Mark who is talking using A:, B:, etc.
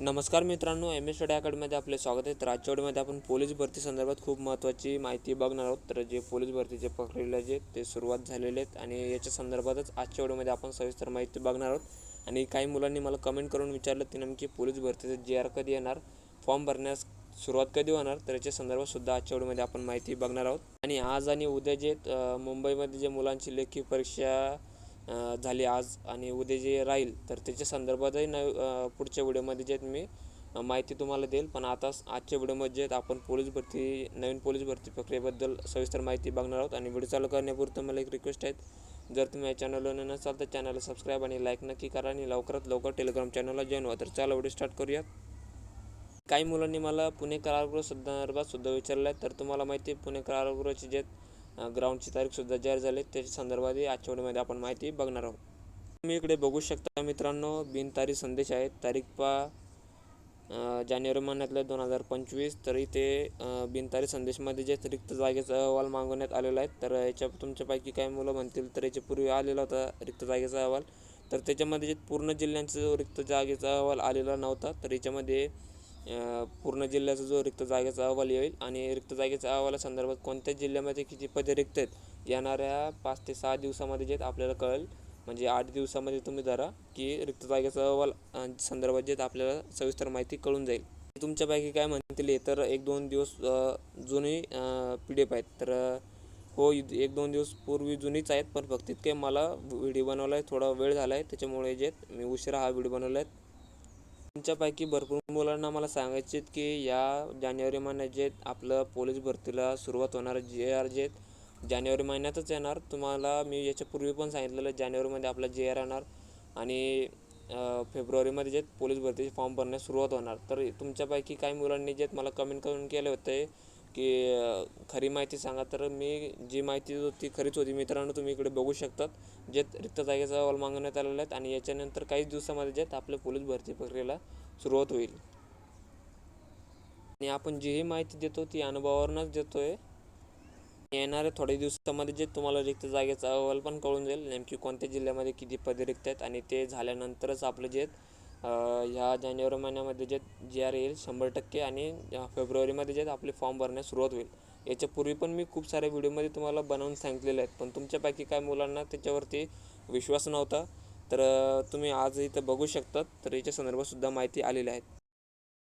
A: नमस्कार मित्रांनो M S study अकॅडमीमध्ये आपले स्वागत आहे. तर आजच्या आपण पोलीस भरती संदर्भात खूप महत्त्वाची माहिती बघणार आहोत. तर जे पोलीस भरतीचे प्रक्रिया जे ते सुरुवात झालेले आहेत आणि याच्या संदर्भातच आजच्या व्हिडिओमध्ये आपण सविस्तर माहिती बघणार आहोत. आणि काही मुलांनी मला कमेंट करून विचारलं की नेमकी पोलीस भरतीचं जे आर कधी येणार? फॉर्म भरण्यास सुरुवात कधी होणार? तर याच्या संदर्भात सुद्धा आजच्या व्हिडिओमध्ये आपण माहिती बघणार आहोत. आणि आज आणि उद्या जे मुंबईमध्ये जे मुलांची लेखी परीक्षा झाली आज आणि उद्या जे राहील तर त्याच्या संदर्भातही नव पुढच्या व्हिडिओमध्ये जे आहेत मी माहिती तुम्हाला देईल. पण आता आजच्या व्हिडिओमध्ये जे आपण पोलीस भरती नवीन पोलीस भरती प्रक्रियेबद्दल सविस्तर माहिती बघणार आहोत. आणि व्हिडिओ चालू करण्यापूर्वी मला एक रिक्वेस्ट आहे. जर तुम्ही या चॅनलवर नसाल तर चॅनलला सबस्क्राईब आणि लाईक नक्की करा आणि लवकरात लवकर टेलिग्राम चॅनलला जॉईन व्हा. तर चला व्हिडिओ स्टार्ट करूयात. काही मुलांनी मला पुणे कारागृह संदर्भात सुद्धा विचारलं आहे तर तुम्हाला माहिती आहे पुणे कारागृहाचे जे ग्राउंडची तारीखसुद्धा जाहीर झाली. त्याच्या संदर्भातही आजच्या व्हिडिओमध्ये आपण माहिती बघणार आहोत. तुम्ही इकडे बघू शकता मित्रांनो बिनतारी संदेश आहेत. तारीख पा जानेवारी महिन्यातल्या दोन हजार पंचवीस. तर इथे बिनतारी संदेशमध्ये जे रिक्त जागेचा अहवाल मागवण्यात आलेला आहे तर याच्या तुमच्यापैकी काही मुलं म्हणतील तर याच्यापूर्वी आलेला होता रिक्त जागेचा अहवाल. तर त्याच्यामध्ये जे पूर्ण जिल्ह्यांचा रिक्त जागेचा अहवाल आलेला नव्हता तर याच्यामध्ये पूर्ण जिल्ह्याचा जो रिक्त जागेचा अहवाल येईल आणि रिक्त जागेच्या अहवालासंदर्भात कोणत्या जिल्ह्यामध्ये किती पदे रिक्त आहेत येणाऱ्या पाच ते सहा दिवसामध्ये जे आपल्याला कळेल. म्हणजे आठ दिवसामध्ये तुम्ही धरा की रिक्त जागेचा अहवाल संदर्भात जे आपल्याला सविस्तर माहिती कळून जाईल. तुमच्यापैकी काय म्हणतील तर एक दोन दिवस जुनी पी डी एफ आहेत. तर हो एक दोन दिवस पूर्वी जुनीच आहेत पण फक्त इतके मला व्हिडिओ बनवला आहे थोडा वेळ झाला आहे त्याच्यामुळे जे मी उशिरा हा व्हिडिओ बनवला आहे तुमच्यापैकी भरपूर मुलांना मला सांगायचे की या जानेवारी महिन्यात जे आपलं पोलीस भरतीला सुरुवात होणार जे आर जे जानेवारी महिन्यातच येणार. तुम्हाला मी याच्यापूर्वी पण सांगितलेलं जानेवारीमध्ये आपला जे आर येणार आणि फेब्रुवारीमध्ये जे पोलीस भरतीचे फॉर्म भरण्यास सुरुवात होणार. तर तुमच्यापैकी काही मुलांनी जे मला कमेंट करून केले होते की खरी माहिती सांगा तर मी जी माहिती होती ती खरीच होती. मित्रांनो तुम्ही इकडे बघू शकतात जे रिक्त जागेचा अहवाल मागवण्यात आलेला आहेत आणि याच्यानंतर काहीच दिवसामध्ये जे आपल्या पोलीस भरती प्रक्रियेला सुरुवात होईल. आणि आपण जीही माहिती देतो ती अनुभवावरूनच देतोय. येणाऱ्या थोड्या दिवसामध्ये जे तुम्हाला रिक्त जागेचा अहवाल पण कळून जाईल नेमकी कोणत्या जिल्ह्यामध्ये किती पदे रिक्त आहेत आणि ते झाल्यानंतरच आपलं जे आहेत, ह्या जानेवारी महिन्यामध्ये जे जे आर येईल शंभर टक्के आणि फेब्रुवारीमध्ये जे आपले फॉर्म भरण्यास सुरुवात होईल. याच्यापूर्वी पण मी खूप साऱ्या व्हिडिओमध्ये तुम्हाला बनवून सांगितलेले आहेत. पण तुमच्यापैकी काय मुलांना त्याच्यावरती विश्वास नव्हता. तर तुम्ही आज इथं बघू शकतात. तर याच्या संदर्भातसुद्धा माहिती आलेली आहेत